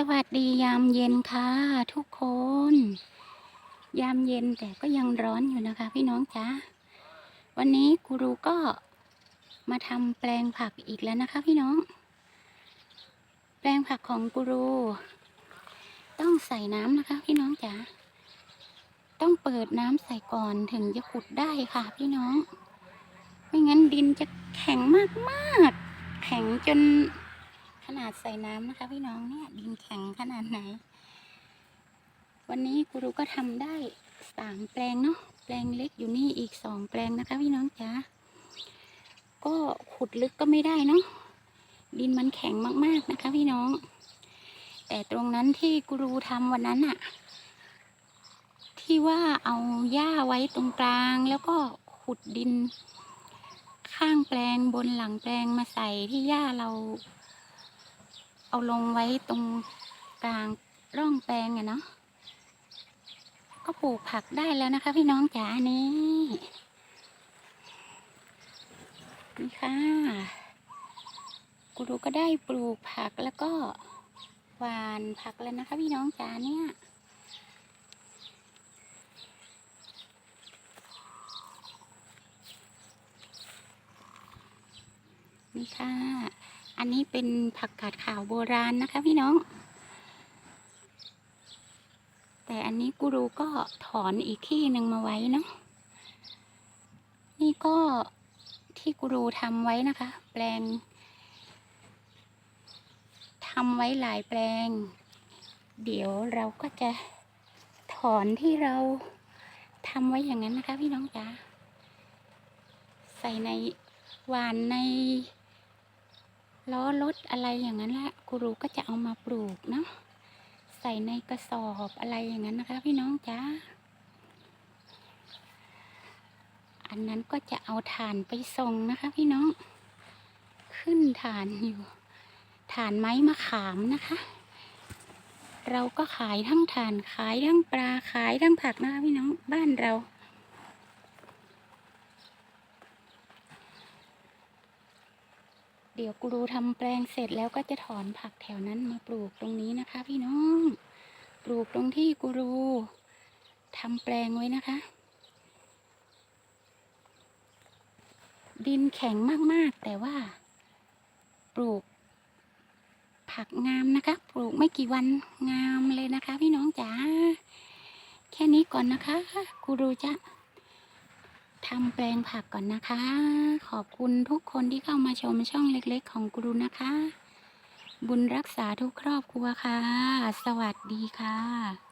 สวัสดียามเย็นค่ะทุกคน ยามเย็นแต่ก็ยังร้อนอยู่นะคะ พี่น้องจ๊ะวันนี้กูรูก็มาทำแปลงผักอีกแล้วนะคะ พี่น้อง แปลงผักของกูรู ต้องใส่น้ำนะคะ พี่น้องจ๋าต้องเปิดน้ำใส่ก่อนถึงจะขุดได้ค่ะ พี่น้อง ไม่งั้นดินจะแข็งมากๆ แข็งจน ขนาดใส่น้ำนะคะ พี่น้องเนี่ยดินแข็งขนาดไหน วันนี้กูรูก็ทำได้สามแปลงเนาะแปลงเล็กอยู่นี่อีกสองแปลงนะคะ พี่น้องจ๋าก็ขุดลึกก็ไม่ได้เนาะดินมันแข็งมากๆนะคะ พี่น้อง แต่ตรงนั้นที่กูรูทำวันนั้นอะที่ว่าเอาหญ้าไว้ตรงกลาง แล้วก็ขุดดิน ข้างแปลงบนหลังแปลงมาใส่ที่หญ้าเรา เอาลงไว้ตรงกลางร่องแปลงอะเนาะก็ปลูกผักได้แล้วนะคะ พี่น้องจ๋านี่นี่ค่ะกูดูก็ได้ปลูกผักแล้วก็หวานผักแล้วนะคะ พี่น้องจ๋าเนี่ยนี่ค่ะ อันนี้เป็นผักกาดขาวโบราณนะคะพี่น้อง แต่อันนี้กูรูก็ถอนอีกที่หนึ่งมาไว้เนาะ นี่ก็ที่กูรูทำไว้นะคะ แปลงทำไว้หลายแปลง เดี๋ยวเราก็จะถอนที่เราทำไว้อย่างนั้นนะคะพี่น้องจ๋าใส่ในหวานใน ล้อรถอะไรอย่างนั้นแหละครูก็จะเอามาปลูกเนาะใส่ในกระสอบอะไรอย่างนั้นนะคะ พี่น้องจ้าอันนั้นก็จะเอาถ่านไปส่งนะคะ พี่น้อง ขึ้นถ่านอยู่ถ่านไม้มะขามนะคะ เราก็ขายทั้งถ่านขายทั้งปลาขายทั้งผักนะคะพี่น้องบ้านเรา เดี๋ยวกูรูทำแปลงเสร็จแล้วก็จะถอนผักแถวนั้นมาปลูกตรงนี้นะคะ พี่น้อง ปลูกตรงที่กูรูทำแปลงไว้นะคะ ดินแข็งมากๆ แต่ว่า ปลูก ผักงามนะคะ ปลูกไม่กี่วันงามเลยนะคะ พี่น้องจ๋าแค่นี้ก่อนนะคะกูรูจะำแปลงผักก่อนนะคะ ขอบคุณทุกคนที่เข้ามาชมช่องเล็กๆ ของกรูนะคะ บุญรักษาทุกครอบครัวค่ะ สวัสดีค่ะ